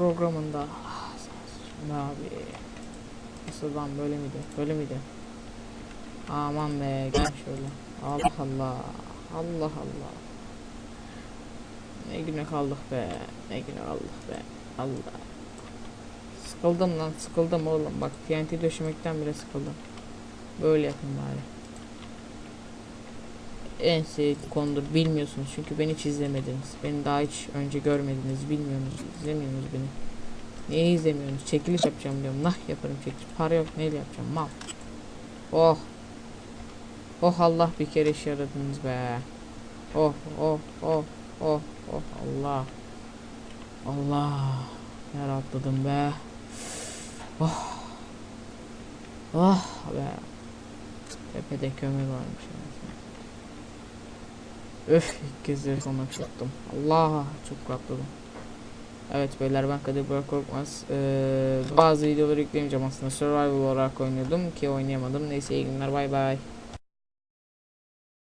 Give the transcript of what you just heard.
programında. Ne abi? Nasıl lan böyle miydi? Böyle miydi? Aman be gel şöyle. Allah Allah. Allah Allah. Ne güne kaldık be. Ne güne kaldık be. Allah. Sıkıldım lan sıkıldım oğlum. Bak TNT döşemekten bile sıkıldım. Böyle yapın bari. En sevdiğim konudur bilmiyorsunuz çünkü beni hiç izlemediniz. Beni daha hiç önce görmediniz, bilmiyorsunuz, izlemiyorsunuz beni. Niye izlemiyorsunuz? Çekiliş yapacağım diyorum. Nah yaparım çekiliş. Para yok neyle yapacağım mal. Oh. Oh Allah bir kere iş yaradınız be. Oh oh oh oh oh Allah. Allah. Ne rahatladım be. Oh. Oh be. Tepede kömür varmış. anasını. Öf ilk kez çıktım. Allah çok rahatladım. Evet beyler ben Kadir Burak Korkmaz. Ee, bazı videoları yükleyemeyeceğim aslında. Survival olarak oynuyordum ki oynayamadım. Neyse iyi günler bay bay.